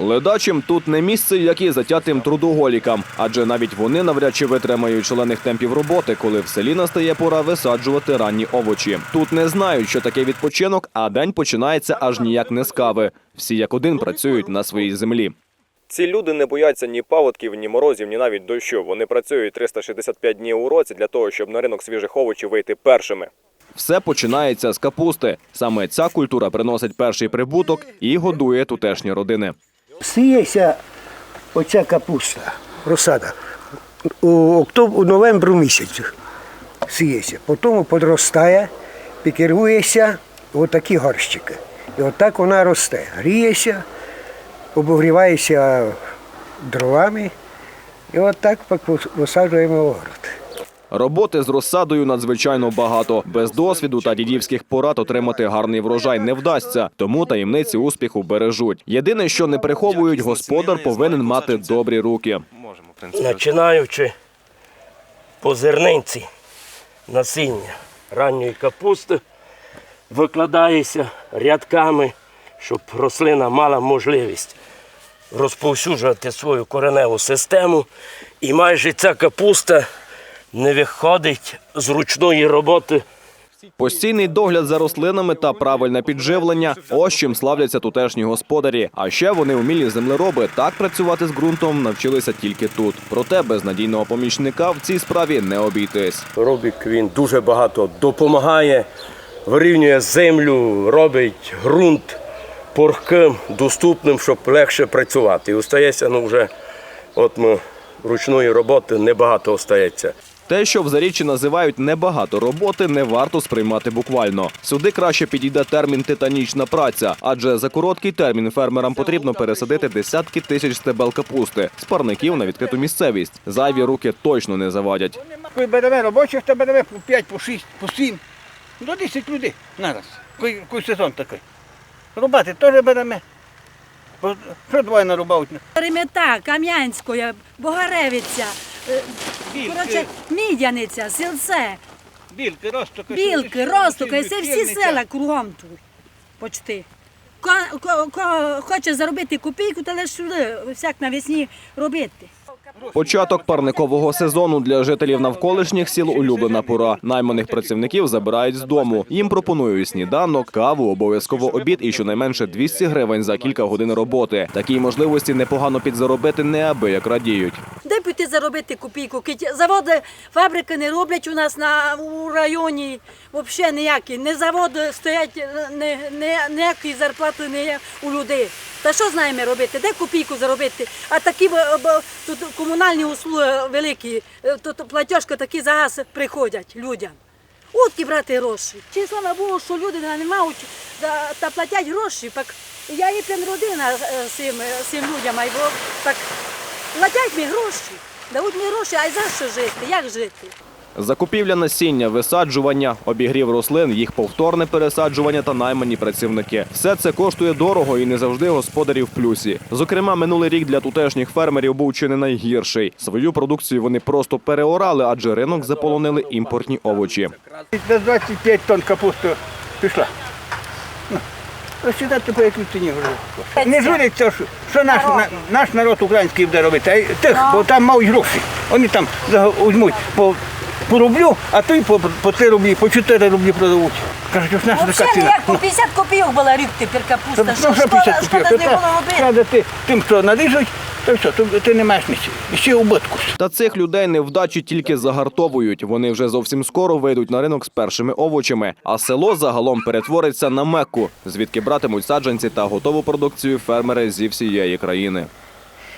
Ледачим тут не місце, як і затятим трудоголікам, адже навіть вони навряд чи витримають шалених темпів роботи, коли в селі настає пора висаджувати ранні овочі. Тут не знають, що таке відпочинок, а день починається аж ніяк не з кави. Всі як один працюють на своїй землі. Ці люди не бояться ні паводків, ні морозів, ні навіть дощу. Вони працюють 365 днів у році для того, щоб на ринок свіжих овочів вийти першими. Все починається з капусти. Саме ця культура приносить перший прибуток і годує тутешні родини. Сіється оця капуста, розсада. У октоб... у новембру місяці сіється. Потім підростає, пікірується отакі горщики. І отак вона росте. Гріється, обогрівається дровами. І отак висаджуємо в город. Роботи з розсадою надзвичайно багато. Без досвіду та дідівських порад отримати гарний врожай не вдасться, тому таємниці успіху бережуть. Єдине, що не приховують, господар повинен мати добрі руки. Починаючи по зернинці насіння ранньої капусти, викладається рядками, щоб рослина мала можливість розповсюджувати свою кореневу систему. І майже ця капуста не виходить з ручної роботи Постійний догляд за рослинами та правильне підживлення ось чим славляться тутешні господарі. А ще вони умілі землероби. Так працювати з ґрунтом навчилися тільки тут. Проте без надійного помічника в цій справі не обійтись. Робік він дуже багато допомагає, вирівнює землю, робить ґрунт порхким, доступним, щоб легше працювати. І остається ну, вже от ми, ручної роботи небагато остається. Те, що в заріччі називають небагато роботи, не варто сприймати буквально. Сюди краще підійде термін титанічна праця, адже за короткий термін фермерам потрібно пересадити десятки тисяч стебел капусти з парників на відкриту місцевість. Зайві руки точно не завадять. Коли беремо робочих, то беремо по 5, по 6, по 7, до 10 людей нараз. Коли сезон такий. Рубати теж беремо. Що двоє нарубають? Ремета, Кам'янської, Богаревиця, е, коротше, Мідяниця, Сілце, Білки, Ростока. Білки, Ростока, це всі села кругом тут. Почти. Ко, ко, ко хоче заробити копійку, то лише сюди, всяк навесні робити. Початок парникового сезону для жителів навколишніх сіл улюблена пора. Найманих працівників забирають з дому. Їм пропонують сніданок, каву, обов'язково обід і щонайменше 200 гривень за кілька годин роботи. Такій можливості непогано підзаробити неабияк радіють. Де піти заробити копійку? Заводи, фабрики не роблять у нас на у районі. Взагалі ніякі. Не заводи стоять, не, не, зарплати не є у людей. Та що з нами робити? Де копійку заробити? А такі тут комунальні услуги великі, е, тут платіжки такі за газ приходять людям. Утки брати гроші. Чи слава Богу, що люди не мають та, та платять гроші. Так я пен родина е, цим, е, цим людям, а й бо так платять мені гроші. Дають мені гроші, а й за що жити? Як жити? Закупівля насіння, висаджування, обігрів рослин, їх повторне пересаджування та наймані працівники. Все це коштує дорого і не завжди господарі в плюсі. Зокрема, минулий рік для тутешніх фермерів був чи не найгірший. Свою продукцію вони просто переорали, адже ринок заполонили імпортні овочі. Десь 25 тонн капусти пішла. Ну, Розсідати по якій ціні вже. Не журяться, що, що наш, наш народ український буде робити, а тих, бо там мають гроші. Вони там візьмуть по, по рублю, а той по, по 3 рублі, по 4 рублі продавуть. Кажуть, ось наша така Взагалі ціна. ніяк по 50 копійок була рік тепер Ну, капуста. ну, Що, що шкода, 50 шкода копійок? з нею було робити. Ти тим, хто наріжуть, то що, то ти не маєш нічого. І ще убитку. Та цих людей невдачі тільки загартовують. Вони вже зовсім скоро вийдуть на ринок з першими овочами. А село загалом перетвориться на мекку, звідки братимуть саджанці та готову продукцію фермери зі всієї країни.